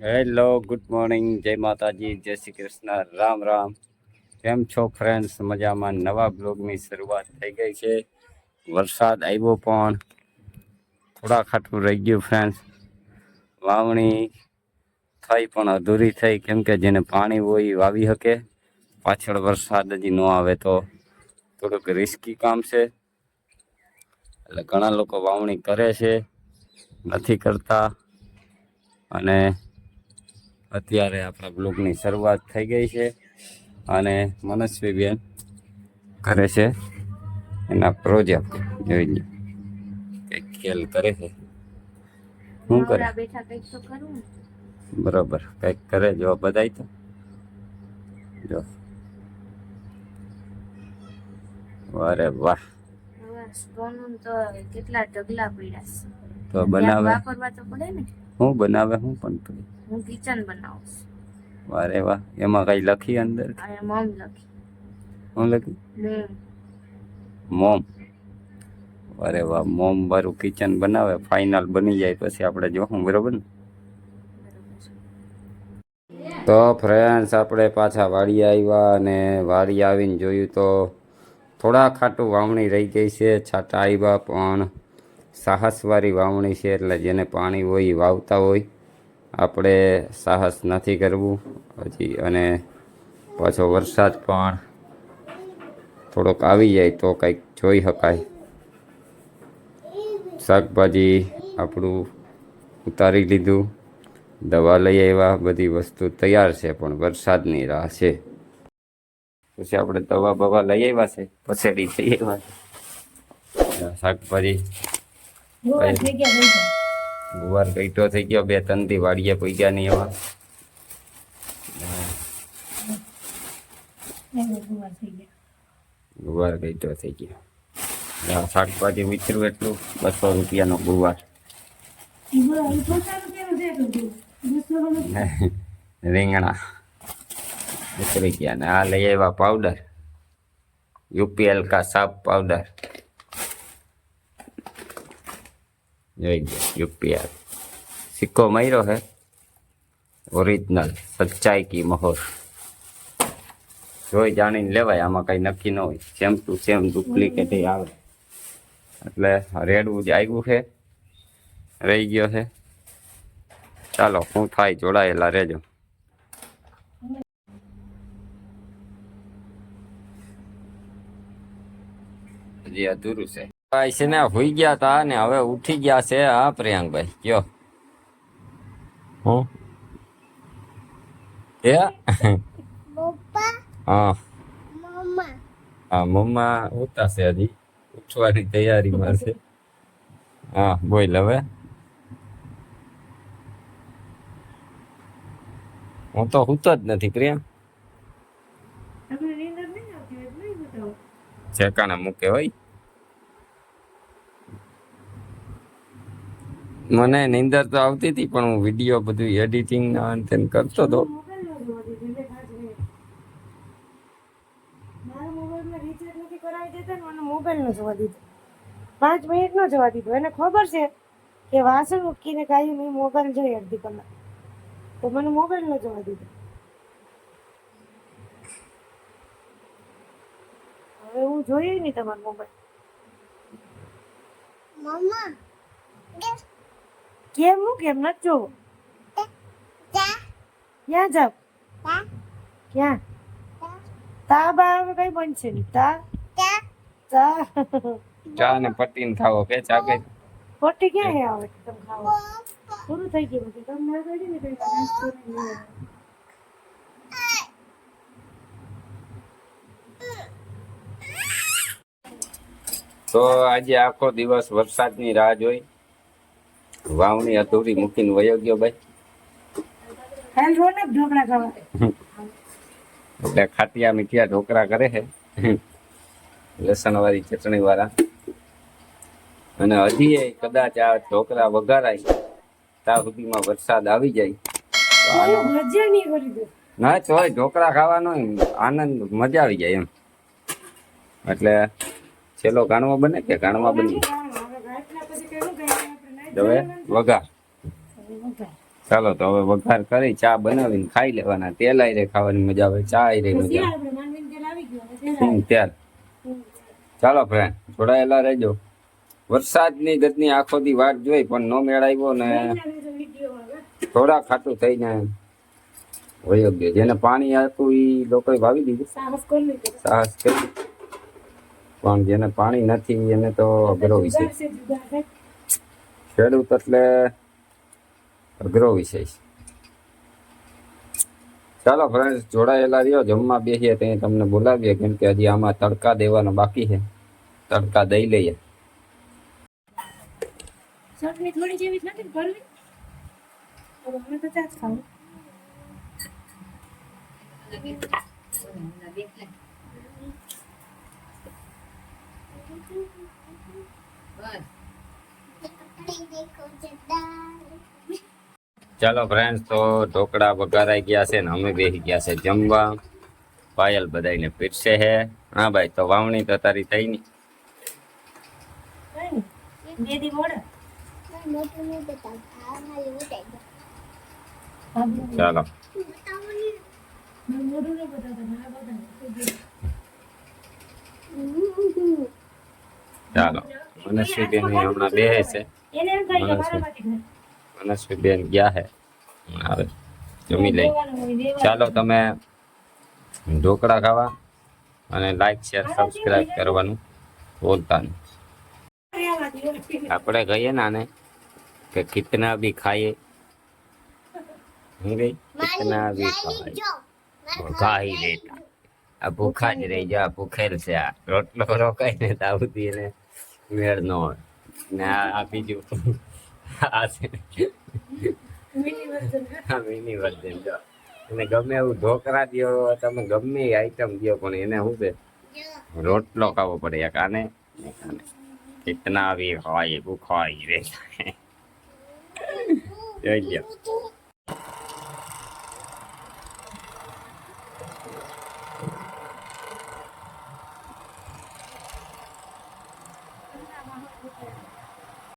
Hello good morning જય માતાજી, જય શ્રી કૃષ્ણ, રામ રામ. કેમ છો ફ્રેન્ડ્સ મજામાં નવા બ્લોગની શરૂઆત થઈ ગઈ છે. વરસાદ આવ્યો પણ થોડા ખાટું રહી ગયું ફ્રેન્ડ્સ વાવણી થઈ પણ અધૂરી થઈ, કેમ કે જેને પાણી હોય વાવી શકે. પાછળ વરસાદ હજી ન આવે તો થોડુંક રિસ્કી કામ છે. એટલે ઘણા લોકો વાવણી કરે છે. નથી કરતા. અને અત્યારે આપણા બ્લોગની શરૂઆત થઈ ગઈ છે અને મનસ્વીબેન કરે છે. એના પ્રોજેક્ટ જોઈ લો કંઈક ખેલ કરે છે. શું કરે? બરાબર કંઈક કરવું કરે જો બધાય તો. જો. અરે વાહ. તો કેટલા ઢગલા પડ્યા તો બનાવે. વાપરવા તો પડે ને. શું બનાવે હું પણ તું હું કિચન બનાવું. છું અરે વાહ. એમાં કઈ લખી અંદર? મોમ મમ લખી. હું લખી? મોમ. અરે વાહ મોમ વાળું કિચન બનાવે ફાઇનલ બની જાય પછી આપણે જોશું બરોબર ને? તો ફ્રેન્ડ્સ આપણે પાછા વાડી આવ્યા અને વાડી આવીને જોયું તો થોડા ખાટું વાવણી રહી ગઈ છે છાટા આવ્યા પણ સાહસવાળી વાવણી છે એટલે જેને પાણી હોય એ વાવતા હોય. આપણે સાહસ નથી કરવું હજી અને પાછો વરસાદ પણ થોડોક આવી જાય તો કંઈક જોઈ શકાય. શાકભાજી આપણું ઉતારી લીધું. દવા લઈ આવ્યા, બધી વસ્તુ તૈયાર છે, પણ વરસાદની રાહ છે. પછી આપણે દવા બવા લઈ આવ્યા છે, પછેડી થઈ આવ્યા છે. શાકભાજી ગુવાર ગઈટો થઈ ગયો બે ત્રણથી વાડીએ પૈસા નહીં એવા. ગયા. ગુવાર ગઈટો થઈ ગયો. શાકભાજી વિચરું એટલું બસો રૂપિયાનો ગુવાર. રીંગણા. ઉતરી ગયા ને આ લઈ આવ્યા પાવડર. યુપીએલ કા સાફ પાવડર. જોઈ ગયા યુપીઆર સિક્કો માર્યો હે ઓરિજિનલ સચ્ચાઈ કી મહોર જોઈ જાણીને લેવાય આમાં કઈ નક્કી ન હોય સેમ ટુ સેમ ડુપ્લિકેટ આવે એટલે રેડવું જ આવ્યું છે રહી ગયો છે ચાલો હું થાય જોડાયેલા રહેજો હજી અધૂરું છે ભાઈ છે ને હોઈ ગયા તા ને હવે ઉઠી ગયા છે. હા પ્રિયાંકભાઈ કયો? હું? એ હા. હા મમ્મા ઉતા છે હજી. ઉઠવાની તૈયારીમાં છે. હા બોલ હવે. હું તો હુતો જ નથી પ્રિયા. તમને નીંદર નહીં આવતી હોય એટલે નહીં બતાવો. ઠેકાણે મૂકે હોય. મને નીંદર તો આવતી હતી પણ હું વીડિયો બધું એડિટિંગ ને તેમ કરતો હતો. મોબાઈલ જોવા દીધો પાંચ મિનિટ. મારા મોબાઈલમાં રિચાર્જ નથી કરાવી દેતા ને મને મોબાઈલ નો જોવા દીધો. પાંચ મિનિટ જોવા દીધો. એને ખબર છે કે વાસણ ઉટકીને કાઢી મેં મોબાઈલ જોઈ અડધી કલાક. તો મને મોબાઈલ નો જોવા દીધો. હવે હું જોઈએ નહીં તમારો મોબાઈલ કેમ હું કેમ નથી જોવો? ક્યાં જાવ? ક્યાં? તા બા કઈ બનશે નહીં. તા તા ચા ને પટ્ટીને ખાવો. કે ચા કે પટ્ટી ક્યાં હે આવે તમે ખાવો? પૂરું થઈ ગયું બધું. તમે ના કરી ને કઈ નહીં લેવાનો. તો આજે આખો દિવસ વરસાદની રાહ જોઈ. વાવણી અધૂરી મૂકીને વયો ગયો ભાઈ. ઢોકળા ખાવા. ખાટિયા મીઠિયા ઢોકળા કરે છે. લસણ વાળી ચટણી વાળા અને હજી એ કદાચ આ ઢોકળા વઘારાય ત્યાં સુધીમાં વરસાદ આવી જાય. ના ચોય ઢોકળા ખાવાનો આનંદ મજા આવી જાય એમ. એટલે છેલ્લો ગાણવા બને કે ગાણવા બને હવે વઘાર ચાલો તો હવે વઘાર કરી ચા બનાવીને ખાઈ લેવાના તેલ આઈ રે ખાવાની મજા આવે ચા આઈ રે મજા તેલ. ચાલો ફ્રેન્ડ જોડાયેલા રહેજો વરસાદની ગતની આખો દી વાટ જોઈ પણ નો મેળ આવ્યો ને. થોડા ખાટું થઈને વયો ગયો જેને પાણી હતું એ લોકોએ વાવી દીધું સાહસ કરી લીધું. સાહસ કરી પણ જેને પાણી નથી એને તો અઘરો છે. ખેડૂત એટલે અઘરો વિષય છે ચાલો ફ્રેન્ડ જોડાયેલા રહ્યો જમવા બેસીએ ત્યાં તમને બોલાવીએ કેમ કે હજી આમાં તડકા દેવાનો બાકી છે તડકા દઈ લઈએ ચટણી થોડી જેવી જ નથી ને ભરવી હવે અમે તો ચા જ ખાવું ચાલો ફ્રેન્ડ તો ઢોકળા વઘારાઈ ગયા છે ને અમે બેસી ગયા છે જમવા. પાયલ બધાને પીરસે હે હા ભાઈ તો વાવણી તો તારી થઈ ની. મોડે. ચાલો. ચાલો મનસ્વીબેન હમણાં બે છે. મનસ્વી. મનસ્વીબેન ગયા છે હવે જમી લઈ. ચાલો તમે ઢોકળા ખાવા અને લાઈક શેર સબસ્ક્રાઇબ કરવાનું બોલતાનું નહીં. આપણે કહીએ ને આને કે કિતના બી ખાઈએ. હું ગઈ કિતના બી ખાઈએ ખાઈ લેતા આ ભૂખા જ રહી જા ભૂખેલ છે આ. રોટલો રોકાય ને તો આવતી એને મેળ ન હોય ને આ અને બીજું આ છે મિની જો ગમે એવું ઢોકળા દ્યો તમે ગમે એ આઈટમ દ્યો પણ એને શું છે રોટલો ખાવો પડે એક આને આને કિતના બી ખાઈએ ભૂખાઈ રે જોઈ લ્યો